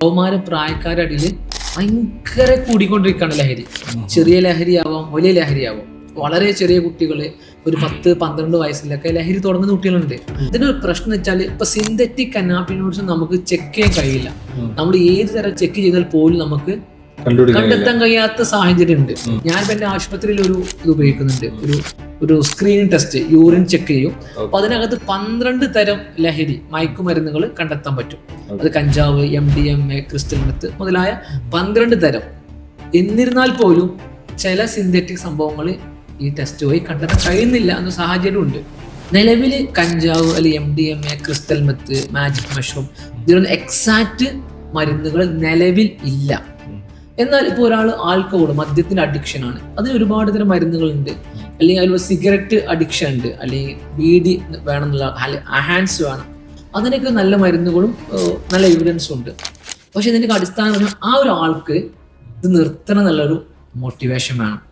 കൗമാര പ്രായക്കാരുടെ ഇടയിൽ ഭയങ്കര കൂടിക്കൊണ്ടിരിക്കുകയാണ് ലഹരി. ചെറിയ ലഹരിയാവാം വലിയ ലഹരിയാവാം. വളരെ ചെറിയ കുട്ടികൾ ഒരു പത്ത് പന്ത്രണ്ട് വയസ്സിലൊക്കെ ലഹരി തുടങ്ങുന്ന കുട്ടികളുണ്ട് ഇതിനൊരു പ്രശ്നം വെച്ചാൽ ഇപ്പൊ സിന്തറ്റിക് കനാപ്പിനോട് നമുക്ക് ചെക്ക് ചെയ്യാൻ കഴിയില്ല. നമ്മൾ ഏത് തരം ചെക്ക് ചെയ്താൽ പോലും നമുക്ക് കണ്ടെത്താൻ കഴിയാത്ത സാഹചര്യം ഉണ്ട് ഞാൻ എന്റെ ആശുപത്രിയിൽ ഒരു ഇത് ഉപയോഗിക്കുന്നുണ്ട്. ഒരു ഒരു സ്ക്രീനിങ് ടെസ്റ്റ് യൂറിൻ ചെക്ക് ചെയ്യും. അപ്പൊ അതിനകത്ത് പന്ത്രണ്ട് തരം ലഹരി മയക്കുമരുന്നുകൾ കണ്ടെത്താൻ പറ്റും. അത് കഞ്ചാവ് M D M A crystal meth മുതലായ പന്ത്രണ്ട് തരം. എന്നിരുന്നാൽ പോലും ചില സിന്തറ്റിക് സംഭവങ്ങൾ ഈ ടെസ്റ്റ് വഴി കണ്ടെത്താൻ കഴിയുന്നില്ല എന്ന സാഹചര്യം ഉണ്ട്. നിലവിൽ കഞ്ചാവ് അല്ലെങ്കിൽ M D M A crystal meth magic mushroom ഇതിനൊന്നും എക്സാക്ട് മരുന്നുകൾ നിലവിൽ ഇല്ല. എന്നാൽ ഇപ്പോൾ ഒരാൾ ആൽക്കഹോൾ മദ്യത്തിന് അഡിക്ഷൻ ആണ്. അതിന് ഒരുപാട് തരം മരുന്നുകളുണ്ട്. അല്ലെങ്കിൽ അതിൽ സിഗരറ്റ് അഡിക്ഷൻ ഉണ്ട്. അല്ലെങ്കിൽ ബീഡി വേണമെന്നുള്ള ഹാൻഡ്സ് വേണം. അതിനൊക്കെ നല്ല മരുന്നുകളും നല്ല എവിഡൻസും ഉണ്ട്. പക്ഷെ ഇതിനൊക്കെ അടിസ്ഥാനം ആ ഒരു ആൾക്ക് ഇത് നിർത്തണം എന്നുള്ളൊരു മോട്ടിവേഷൻ വേണം.